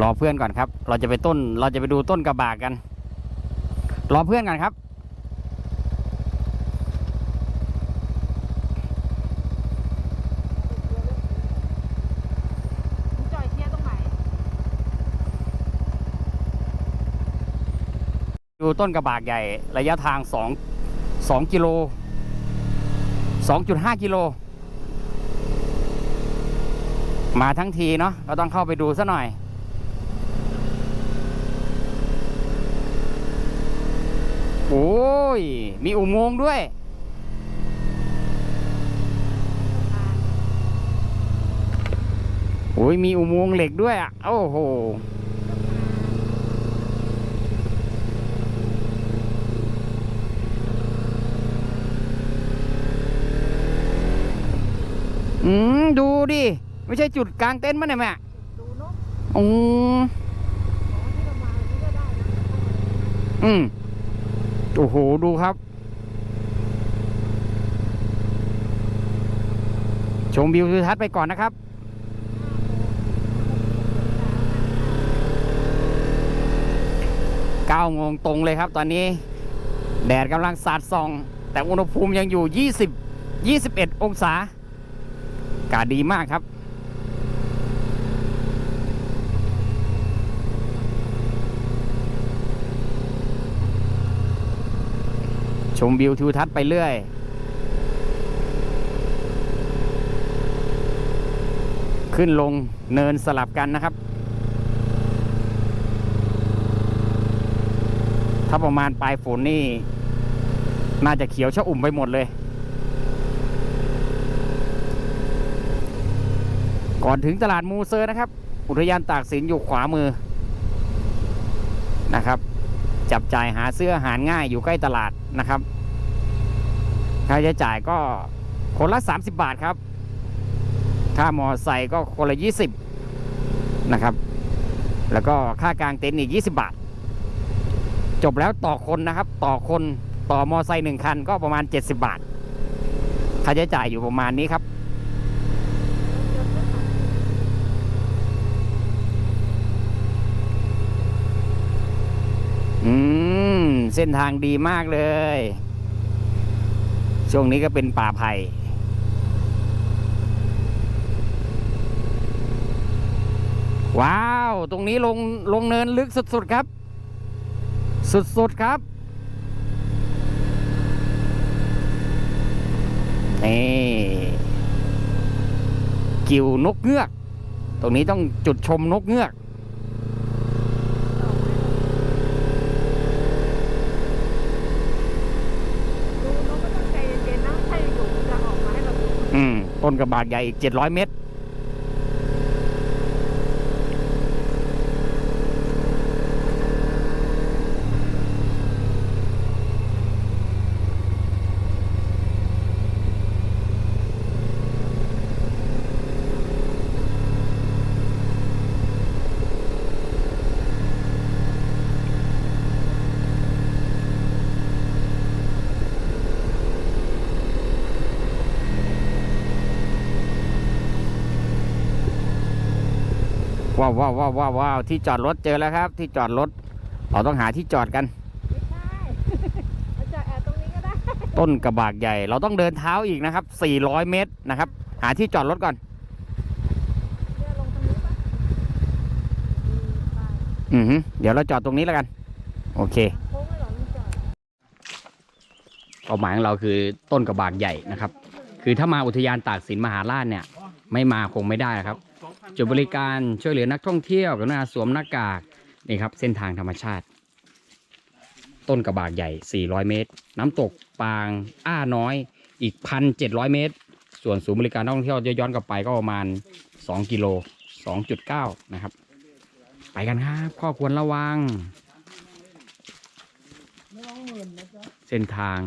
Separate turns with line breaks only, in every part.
รอเพื่อนก่อนครับ เราจะไปต้น เราจะไปดูต้นกระบากกัน รอเพื่อนกันครับ
ลุงจอยเที่ยวตรงไหน
ดูต้นกระบากใหญ่ระยะทางสองสองกิโลสองจุดห้ากิโล มาทั้งทีเนาะ ก็ต้องเข้าไปดูซะหน่อย โอ้ย มีอุโมงค์ด้วย โอ้ย มีอุโมงค์เหล็กด้วยอะ โอ้โห อืม ดูดิ ไม่ใช่จุดกลางเต็นท์มั้ยเนี่ยแม่
ดูนก
อืม
ของที่เราม
โอ้โห ดูครับ ชมวิวทิวทัศน์ไปก่อนนะครับ9โมงตรงเลยครับตอนนี้ แดดกำลังสาดส่อง แต่อุณหภูมิยังอยู่ 20 21 องศาอากาศดีมากครับ ชมวิวทิวทัศน์ไปเรื่อย ขึ้นลงเนินสลับกันนะครับ ถ้าประมาณปลายฝนนี่ น่าจะเขียวชะอุ่มไปหมดเลย ก่อนถึงตลาดมูเซอร์นะครับ อุทยานตากสินอยู่ขวามือนะครับ จับจ่ายหาเสื้ออาหารง่ายอยู่ใกล้ตลาด นะครับ ค่าใช้จ่ายก็คนละ 30 บาทครับ ค่ามอไซค์ก็คนละ 20 นะครับ แล้วก็ค่ากลางเต็นท์อีก 20 บาท จบแล้วต่อคนนะครับ ต่อคนต่อมอไซค์หนึ่งคันก็ประมาณ 70 บาท ค่าใช้จ่ายอยู่ประมาณนี้ครับ อืม เส้นทางดีมากเลย ช่วงนี้ก็เป็นป่าไผ่ว้าว ตรงนี้ลงลงเนินลึกสุดๆครับ สุดๆครับ นี่กิวนกเงือก ตรงนี้ต้องจุดชมนกเงือก
ดูนกก็ต้องใจเย็นๆนะถ้าอยู่ๆจะออกมาให้เราดู
อืม ต้นกระบากใหญ่อีก 700 เมตร ว้าวว้าวว้าวว้าวว้าวที่จอดรถเจอแล้วครับ ที่จอดรถเราต้องหาที่จอดกัน
ไม่ใช่เราจะแอบตรงนี้ก็ได้
ต้นกระบากใหญ่ เราต้องเดินเท้าอีกนะครับ 400 เมตรนะครับ หาที่จอดรถก่อน
เดินลงตรงนี้ปะอืมไป
อือฮึเดี๋ยวเราจอดตรงนี้แล้วกัน โอเค
โค้งไม่หรอลุงจอย
เป้าหมายของเราคือต้นกระบากใหญ่นะครับ คือถ้ามาอุทยานตากสินมหาราชเนี่ย ไม่มาคงไม่ได้ครับ จุดบริการช่วยเหลือนักท่องเที่ยวกรุณาสวมหน้ากากนี่ครับเส้นทางธรรมชาติ ต้นกระบากใหญ่ 400 เมตร น้ำตกปางอ้าน้อยอีก 1,700 เมตร ส่วนศูนย์บริการนักท่องเที่ยวย้อนกลับไปก็ประมาณ 2 กิโล 2.9 นะครับ ไปกันครับข้อควรระวัง เส้นทาง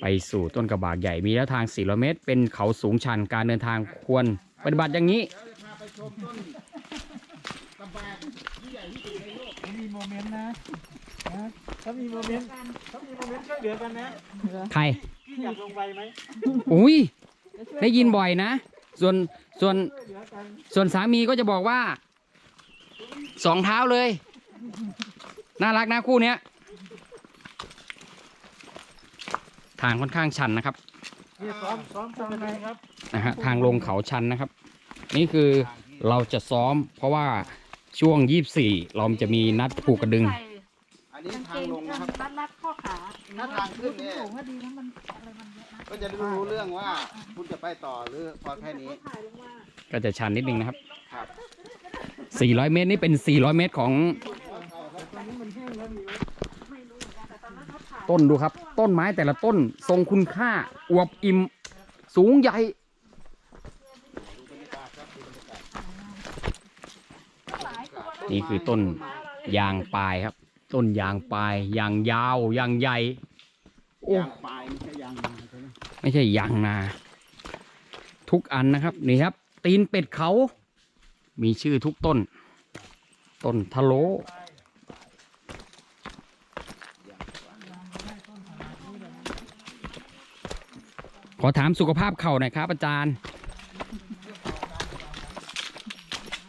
ไปสู่ต้นกระบากใหญ่มีระยะทาง 400 เมตร เป็นเขาสูงชัน การเดินทางควร ปฏิบัติอย่างนี้
มีโมเมนต์นะนะถ้ามีโมเมนต์ถ้ามีโมเมนต์ช่วยเหลือกันนะ
ใคร
พี่อยากลงไปไหม
อุ้ยได้ยินบ่อยนะ ส่วนส่วน
ช่วยเหลือกัน
ส่วนสามีก็จะบอกว่า สองเท้าเลย น่ารักนะคู่เนี้ย ทางค่อนข้างชันนะครับ
นี่ซ้อมซ้อมปกติครับ
นะฮะทางลงเขาชันนะครับ นี่คือเราจะซ้อม เพราะว่าช่วง 24 เราจะมีนัดผูกกระดึง
อันนี้
กางเก
ทาง
ง
ลงนะครับ
รัดรัดข้อขา
ถ้าทางขึ้นเนี่ย
สูงก็ดีนะมันอะไรมันเยอะนะ
ก็จะได้รู้เรื่องว่าคุณจะไปต่อหรือพอแค่นี้
ถ่ายลงมา
ก็จะชันนิดนึงนะครับ
ครับ
400 เมตรนี่เป็น 400 เมตรของต้นดูครับ ต้นไม้แต่ละต้นทรงคุณค่าอวบอิ่มสูงใหญ่ นี่คือต้นยางปลายครับ ต้นยางปลายยางยาวยางใหญ่โอ้
ยางปลายไม่ใช่ยางนาใช่ไหม
ไม่ใช่ยางนา ทุกอันนะครับนี่ครับ ตีนเป็ดเขา มีชื่อทุกต้น ต้นทะโลขอถามสุขภาพเข่าหน่อยครับอาจารย์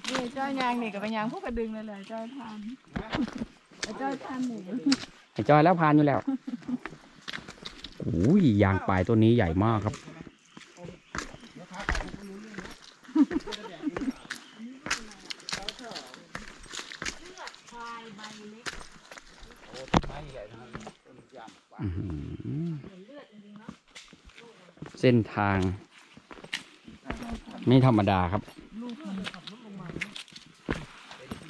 นี่เจ้ายางนี่กับเป็นยางพวกกระดึงเลยเลยจ้าทานจ้าทานหมู
ไอ้จอยแล้วพานอยู่แล้วโอ้ยยางปลายต้นนี้ใหญ่มากครับเส้นทาง ไม่ธรรมดาครับ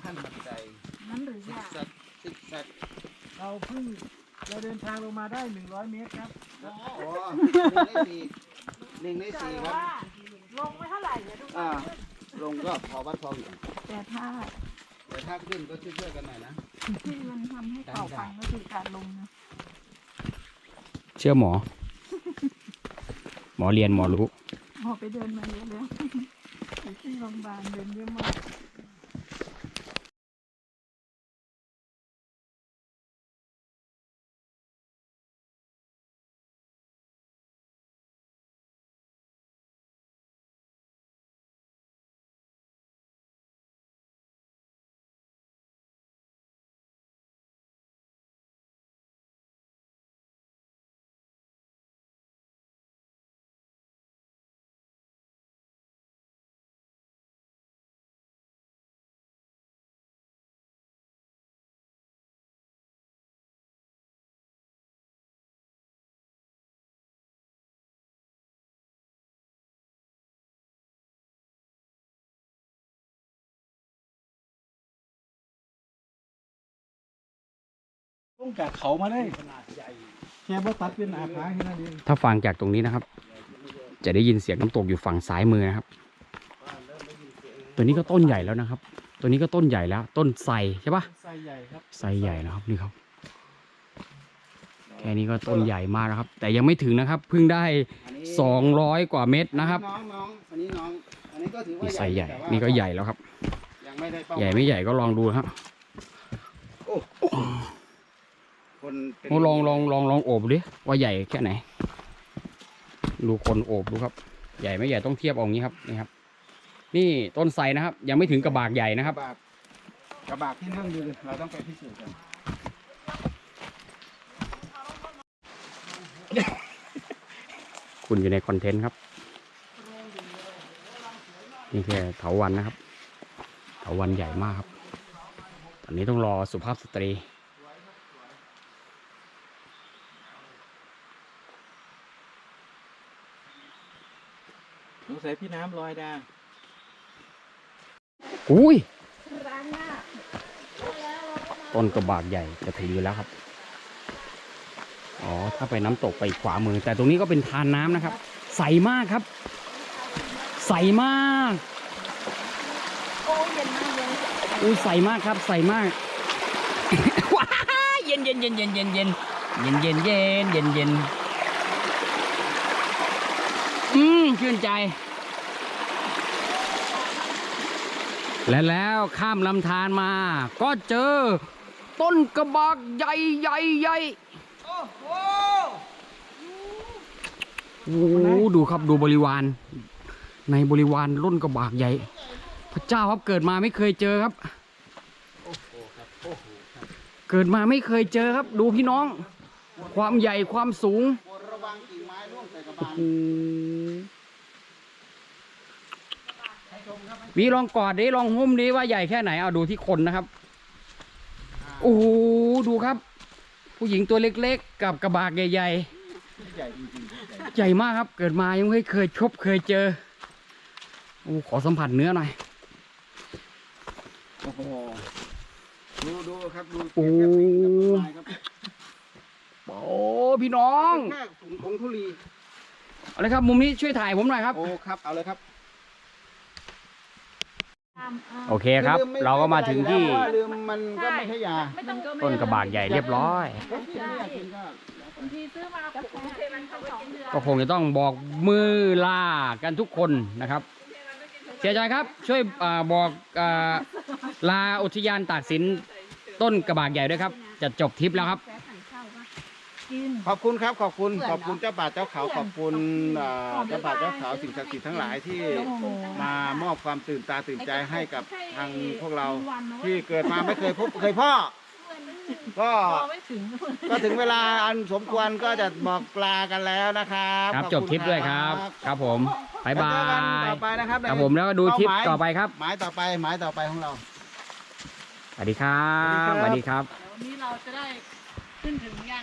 ขั้นบันได
นั้นหรือ
ซิ
ยาก
แซกซิกแซก
เราเพิ่งเรา เดินทางลงมาได้100เมตรครับ
โอ้หนึ่งในสี่หนึ่งในสี่ครับ
ว่าลงไม่เท่าไหร่เนี่ยทุก
อ่า ลงก็พอวัดพออยู่
แต่ถ้า
แต่ถ้าขึ้นก็ช่วยๆกันหน่อยนะ
ที่มันทำให้เข่าพังก็คือการลงนะ
เชื่อหมอ หมอเรียนหมอรู้
พอไปเดินมาเยอะแล้วอยู่ที่โรงพยาบาลเดินเยอะมาก
ต้องจากเขามาได้แค่บ่ตัดเป็นอาขาแค่นั้นเอง
ถ้าฟังจากตรงนี้นะครับ จะได้ยินเสียงน้ำตกอยู่ฝั่งซ้ายมือนะครับ ตัวนี้ก็ต้นใหญ่แล้วนะครับ ตัวนี้ก็ต้นใหญ่แล้ว ต้นไทรใช่ปะ
ไซใหญ่ครับ
ไทรใหญ่นะครับนี่ครับ แค่นี้ก็ต้นใหญ่มากนะครับ แต่ยังไม่ถึงนะครับ เพิ่งได้
อันนี้
200 กว่าเมตรนะครับ
น้องน้องอันนี้น้องอันนี้ก็ถือว่า
นี่ไซรใหญ่
แต่ว่า
นี่ก็ใหญ่แล้วครับ
ยังไม่ได้เป้า
ใหญ่ไม่ใหญ่ก็ลองดูนะครับ
คนเป็น
โอ้ลองลองลองลองโอบดิว่าใหญ่แค่ไหน ดูคนโอบดูครับ ใหญ่ไม่ใหญ่ต้องเทียบเอาอย่างนี้ครับนี่ครับ นี่ต้นไทรนะครับ ยังไม่ถึงกระบากใหญ่นะ
ก
ครั
ระ
บ
บากกระบากที่นั่งยืนเราต้องไปพิสูจน์กัน
คุณอยู่ในคอนเทนต์ครับ นี่แค่เถาวันนะครับ เถาวันใหญ่มากครับ ตอนนี้ต้องรอสุภาพสตรี
สงสัยพี่น้ำลอยดา
อุ้ย
ร้านหน้า
ต้นกระบากใหญ่จะถึงอยู่แล้วครับ อ๋อ ถ้าไปน้ำตกไปขวามือ แต่ตรงนี้ก็เป็นทานน้ำนะครับ ใสมากครับ ใสมาก
โอ้เย็นมากเลย
อุ้ยใสมากครับ ใสมากว้ายเย็นเย็นเย็นเย็นเย็นเย็นเย็นเย็นเย็นเย็นเย็นอืมชื่นใจ และแล้วข้ามลำธารมา ก็เจอ ต้นกระบอกใหญ่ใหญ่ใหญ่โอ้โหดูครับดูบริวาร ในบริวารต้นกระบากใหญ่ พระเจ้าครับเกิดมาไม่เคยเจอครับ เกิดมาไม่เคยเจอครับ ดูพี่น้อง ความใหญ่ความสูง
ระวังกิ่งไม้ร่วงใส่กระบาล
วีลองกอดดิลองหุ้มดิว่าใหญ่แค่ไหนเอาดูที่คนนะครับโอ้โหดูครับ ผู้หญิงตัวเล็กๆ กับกระบากใหญ่
ใหญ่จริง
ๆใหญ่มากครับ เกิดมายังไม่เคยชบเคยเจอโอ้ขอสัมผัสเนื้อหน่อย
ๆโอ้โหดูดูครับดู
โอ้
เทียบเทียบกับต้นไม้ครับ
โอ้พี่น้อง
แค่ถุงผงทุลี
เอาเลยครับ มุมนี้ช่วยถ่ายผมหน่อยครับ
โอ้ครับเอาเลยครับ
โอเคครับ
ลืไเรา
ก็มาถึงที่
เพราะว่าลืมมันก็ไม่ใช่ยา
ไม่ต้อง
ต้นกระบากใหญ่เรียบร้อย
กินไม่อยากกินก็
บางทีซื้อมาผมเทมันเขาสองเดือน
ก็คงจะต้องบอกมือลากันทุกคนนะครับ เสียใจครับช่วยอาบอกอาลาอุทยานตากสินต้นกระบากใหญ่ด้วยครับ จะจบทริปแล้วครับ
ขอบคุณครับขอบคุณขอบคุณเจ้าป่าเจ้าเขาขอบคุณอ่าเจ้าป่าเจ้าเขาสิ่งศักดิ์สิทธิ์ทั้งหลายที่มามอบความตื่นตาตื่นใจให้กับทางพวกเราที่เกิดมาไม่เคยพบเคยพ่อ ก็
ไม่ถึง
ก็ถึงเวลาอันสมควรก็จะบอกลากันแล้วนะครับ
ครับ
ขอ
จบ
ณ
ทริปด้วยครับ ครับผมบายบา
เจอกัน
ย
ต่อไปนะครับ
ครับผมแล้วก็ดูทริปต่อไปครับ
หมายต่อไปหมายต่อไปของเรา
สวัสดีครับ
ส
ส
วั
วั
ส
ส
ดี
ดี
ค
ค
รั
รับบ
วันนี้เราจะได้ขึ้นถึงยัง